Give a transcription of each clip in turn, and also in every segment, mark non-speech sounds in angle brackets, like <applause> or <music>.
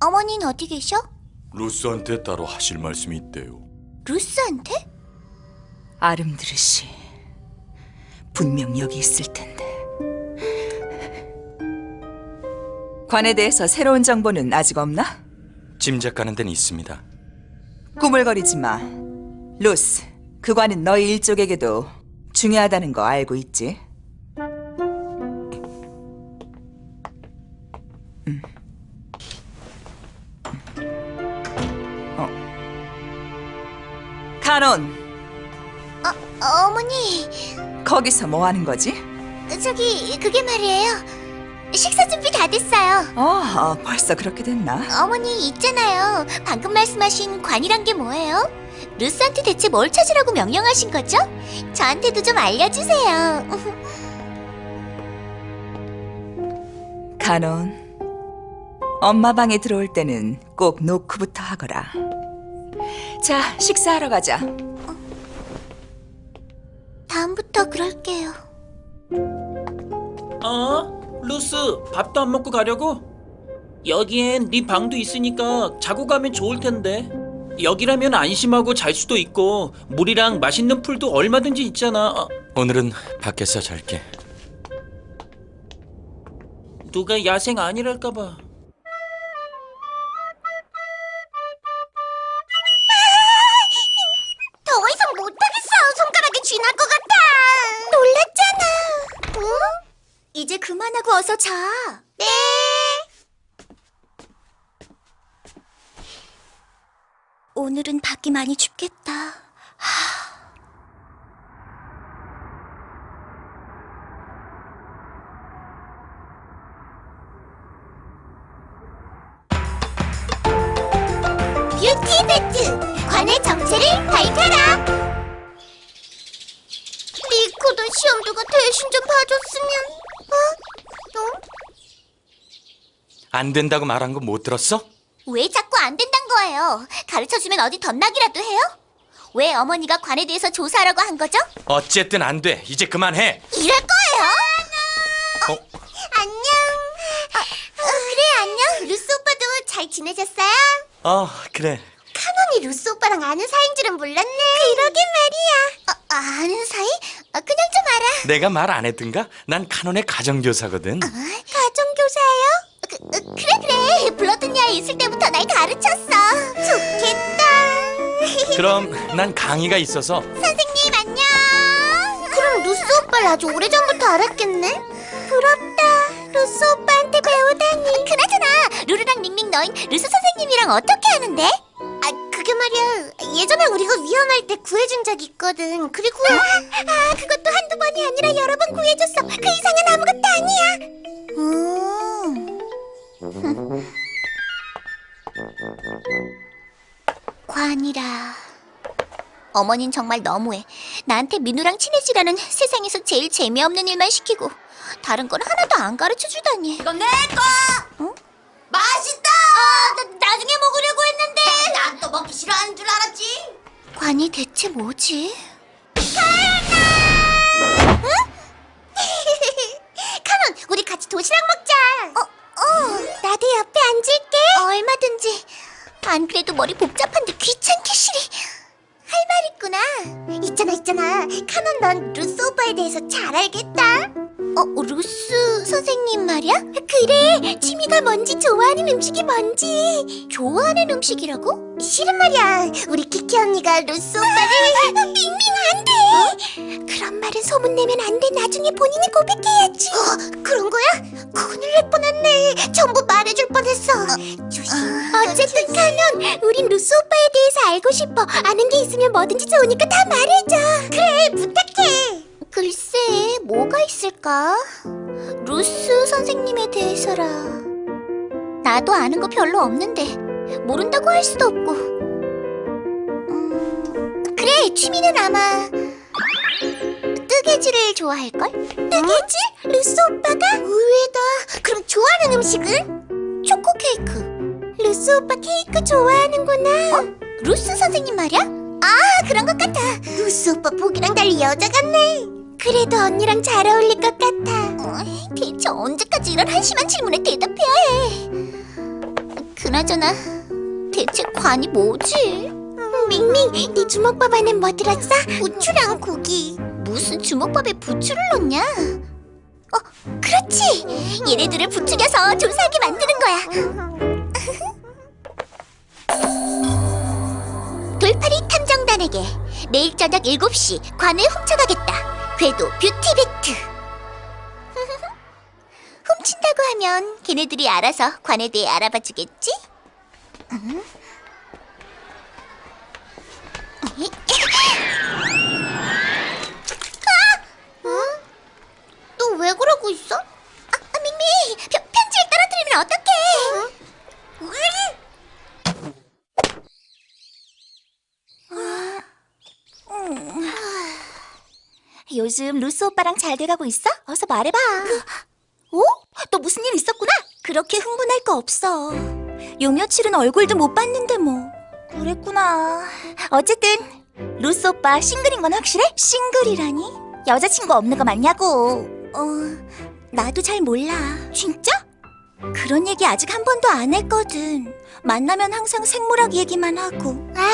어머니는 어디 계셔? 루스한테 따로 하실 말씀이 있대요. 루스한테? 아름드르 씨 분명 여기 있을 텐데 관에 대해서 새로운 정보는 아직 없나? 짐작가는 데는 있습니다. 꾸물거리지 마 루스 그 관은 너희 일족에게도 중요하다는 거 알고 있지? 카논 어, 어머니, 거기서 뭐 하는 거지? 저기 그게 말이에요. 식사 준비 다 됐어요. 어, 벌써 그렇게 됐나? 어머니 있잖아요. 방금 말씀하신 관이란 게 뭐예요? 루스한테 대체 뭘 찾으라고 명령하신 거죠? 저한테도 좀 알려주세요. <laughs> 카논, 엄마 방에 들어올 때는 꼭 노크부터 하거라. 자, 식사하러 가자. 다음부터 그럴게요. 어? 루스, 밥도 안 먹고 가려고? 여기엔 네 방도 있으니까 자고 가면 좋을 텐데. 여기라면 안심하고 잘 수도 있고 물이랑 맛있는 풀도 얼마든지 있잖아. 어, 오늘은 밖에서 잘게. 누가 야생 아니랄까 봐. 어서 자. 네. 오늘은 밖이 많이 춥겠다. 뷰티 배트 관의 정체를 밝혀라. 리코도 시험도가 대신 좀 봐줬으면. 어? 어? 안 된다고 말한 거 못 들었어? 왜 자꾸 안 된단 거예요? 가르쳐주면 어디 덧나기라도 해요? 왜 어머니가 관에 대해서 조사하라고 한 거죠? 어쨌든 안 돼. 이제 그만해. 이럴 거예요. 어? 안녕. 아, 어, 그래 안녕. 루스 오빠도 잘 지내셨어요? 어, 그래. 카논이 루스 오빠랑 아는 사이인 줄은 몰랐네. 그러게 말이야. 어, 아는 사이? 어, 그냥 좀 알아. 내가 말 안 했던가? 난 카논의 가정교사거든. 가정교사예요? 그, 어, 그래 그래. 블러드니아에 있을 때부터 날 가르쳤어. 좋겠다. <laughs> 그럼 난 강의가 있어서 선생님 안녕. 그럼 루스 오빠를 아주 오래전부터 알았겠네. 부럽다. 루스 오빠한테 배우다니. 그나저나 루루랑 닝닝 너흰 루스 선생님이랑 어떻게 하는데? 아 그게 말이야. 예전에 우리가 위험할 때 구해준 적 있거든. 그리고 아 그것도 한두 번이 아니라 여러 번 구해줬어. 그 이상은 아무것도 아니야. 음. 관이라. 어머닌 정말 너무해. 나한테 민우랑 친해지라는 세상에서 제일 재미없는 일만 시키고 다른 건 하나도 안 가르쳐 주다니. 이건 내 거. 어? 맛있다. 아, 나, 나중에 먹으려고 했는데. 난 또 먹기 싫어하는 줄 알았지. 관이 대체 뭐지? 카나! 응? <laughs> 카논, 우리 같이 도시락 먹자. 어, 어. 나도 옆에 앉을게. 얼마든지. 안 그래도 머리 복잡한데 귀찮게 싫이. 할 말 있구나. 있잖아, 있잖아. 카논 넌 루스 오빠에 대해서 잘 알겠다. 어, 루스 선생님 말이야? 그래. 취미가 뭔지 좋아하는 음식이 뭔지. 좋아하는 음식이라고? 실은 말이야. 우리 키키 언니가 루스 오빠를 밍밍 안 돼. 그런 말은 소문내면 안 돼. 나중에 본인이 고백해야지. 어, 그런 거야? 큰일 날 뻔했네. 전부 말해줄 뻔했어. 조심. 어쨌든 카논, 우린 루스 오빠에 대해서 알고 싶어. 아는 게 있으면 뭐든지 좋으니까 다 말해줘. 그래, 뭐가 있을까? 루스 선생님에 대해서라. 나도 아는 거 별로 없는데 모른다고 할 수도 없고. 음, 그래, 취미는 아마 뜨개질을 좋아할걸? 뜨개질? 루스 오빠가? 의외다. 그럼 좋아하는 음식은? 초코 케이크. 루스 오빠 케이크 좋아하는구나. 어? 루스 선생님 말이야? 아, 그런 것 같아. 루스 오빠 보기랑 달리 여자 같네. 그래도 언니랑 잘 어울릴 것 같아. 대체 대체 언제까지 이런 한심한 질문에 대답해야 해? 그나저나 대체 관이 뭐지? 밍밍, 네 주먹밥 안에 뭐 들었어? 부추랑 고기. 무슨 주먹밥에 부추를 넣냐? 어, 그렇지. 얘네들을 부추겨서 조사하게 만드는 거야. 돌팔이 탐정단에게 내일 저녁 7시 관을 훔쳐가겠다. 궤도 뷰티베트. <laughs> 훔친다고 하면 걔네들이 알아서 관에 대해 알아봐 주겠지? 응? 아! 응? 너 왜 그러고 있어? 아, 아! 편, 편지를 떨어뜨리면 어떡해? 요즘 루스 오빠랑 잘 돼가고 있어? 어서 말해봐. 어? 너 무슨 일 있었구나? 그렇게 흥분할 거 없어. 요 며칠은 얼굴도 못 봤는데 뭐. 그랬구나. 어쨌든 루스 오빠 싱글인 건 확실해? 싱글이라니? 여자친구 없는 거 맞냐고. 어, 나도 잘 몰라. 진짜? 그런 얘기 아직 한 번도 안 했거든. 만나면 항상 생물학 얘기만 하고. 아,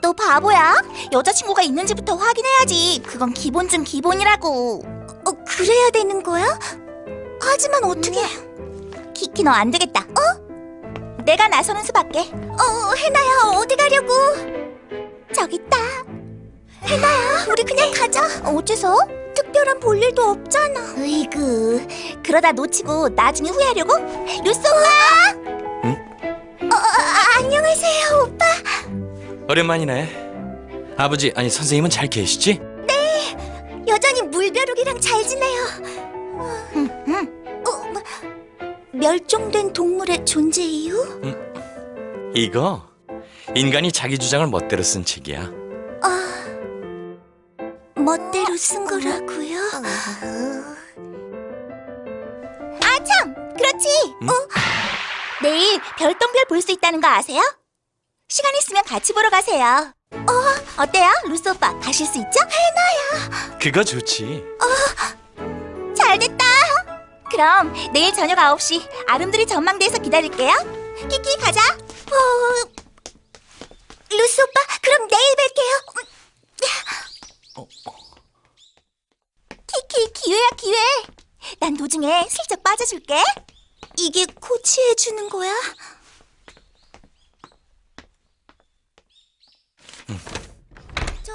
너 바보야? 여자친구가 있는지부터 확인해야지. 그건 기본 중 기본이라고. 어, 그래야 되는 거야? 하지만 어떻게? 키키 너 안 되겠다. 어? 내가 나서는 수밖에. 어, 해나야 어디 가려고? 저기 있다. 해나야, 우리 그냥 가자. 어째서? 특별한 볼 일도 없잖아. 으이그, 그러다 놓치고 나중에 후회하려고? 루소 오 오랜만이네. 아버지 아니 선생님은 잘 계시지? 여전히 물벼룩이랑 잘 지내요. 어, 뭐, 멸종된 동물의 존재 이유? 이거 인간이 자기 주장을 멋대로 쓴 책이야. 멋대로 쓴 거라고요? 아, 참! 그렇지! 응? 어? 내일 별똥별 볼 수 있다는 거 아세요? 시간 있으면 같이 보러 가세요. 어, 어때요? 루스 오빠 가실 수 있죠? 그거 좋지. 잘 됐다! 그럼 내일 저녁 9시 아름드리 전망대에서 기다릴게요. 키키 가자. 어... 루스 오빠, 그럼 내일 뵐게요. 키키 기회야 기회. 난 도중에 슬쩍 빠져줄게. 이게 코치해 주는 거야?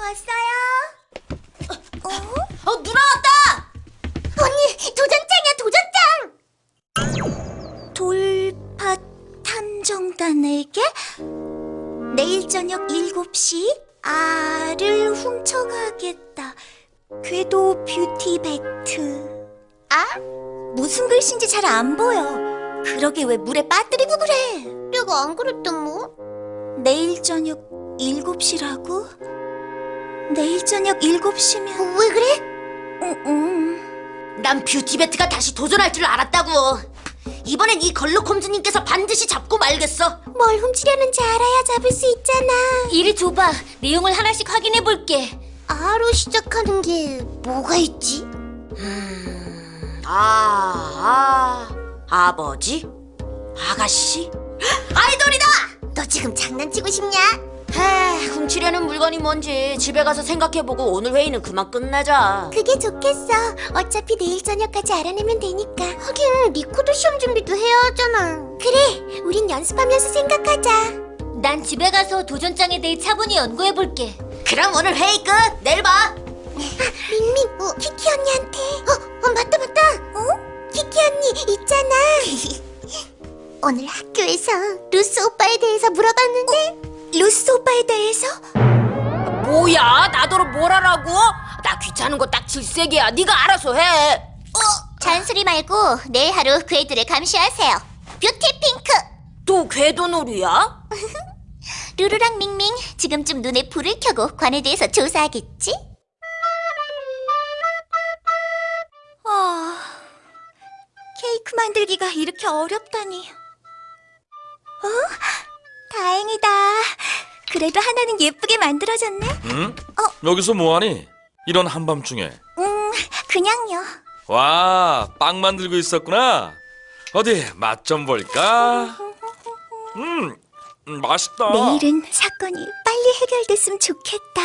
좋았어요. 어? 어, 누나 왔다! 언니, 도전장이야, 도전장! 돌파 탐정단에게 내일 저녁 7시 알을 훔쳐가겠다. 궤도 뷰티 배트. 아? 무슨 글씨인지 잘 안 보여. 그러게 왜 물에 빠뜨리고 그래? 내가 안 그랬던 뭐? 내일 저녁 7시라고? 내일 저녁 7시면 왜 그래? 응, 응. 난 뷰티베트가 다시 도전할 줄 알았다고. 이번엔 이 걸록 홈즈님께서 반드시 잡고 말겠어. 뭘 훔치려는지 알아야 잡을 수 있잖아. 이리 줘봐. 내용을 하나씩 확인해 볼게. 아로 시작하는 게 뭐가 있지? 아, 아, 아버지, 아가씨, 아이돌이다. 너 지금 장난치고 싶냐? 헤, 훔치려는 물건이 뭔지 집에 가서 생각해보고 오늘 회의는 그만 끝내자. 그게 좋겠어. 어차피 내일 저녁까지 알아내면 되니까. 하긴 리코더 시험 준비도 해야 하잖아. 그래, 우린 연습하면서 생각하자. 난 집에 가서 도전장에 대해 차분히 연구해 볼게. 그럼 오늘 회의 끝. 내일 봐. 민민, 어, 키키 언니한테. 어, 어, 맞다, 맞다. 어? 키키 언니 있잖아. <laughs> 오늘 학교에서 루스 오빠에 대해서 물어봤는데. 루스 오빠에 대해서? 뭐야? 나더러 뭘 하라고? 나 귀찮은 거 딱 질색이야. 네가 알아서 해. 잔소리 말고 내일 하루 궤들을 감시하세요. 뷰티 핑크. 또 궤도놀이야? <laughs> 루루랑 밍밍 지금쯤 눈에 불을 켜고 관에 대해서 조사하겠지? 아, 케이크 만들기가 이렇게 어렵다니. 어? 다행이다. 그래도 하나는 예쁘게 만들어졌네. 응? 여기서 뭐하니? 이런 한밤중에 음, 그냥요. 와, 빵 만들고 있었구나. 어디 맛 좀 볼까? 음, 음, 맛있다. 내일은 사건이 빨리 해결됐으면 좋겠다.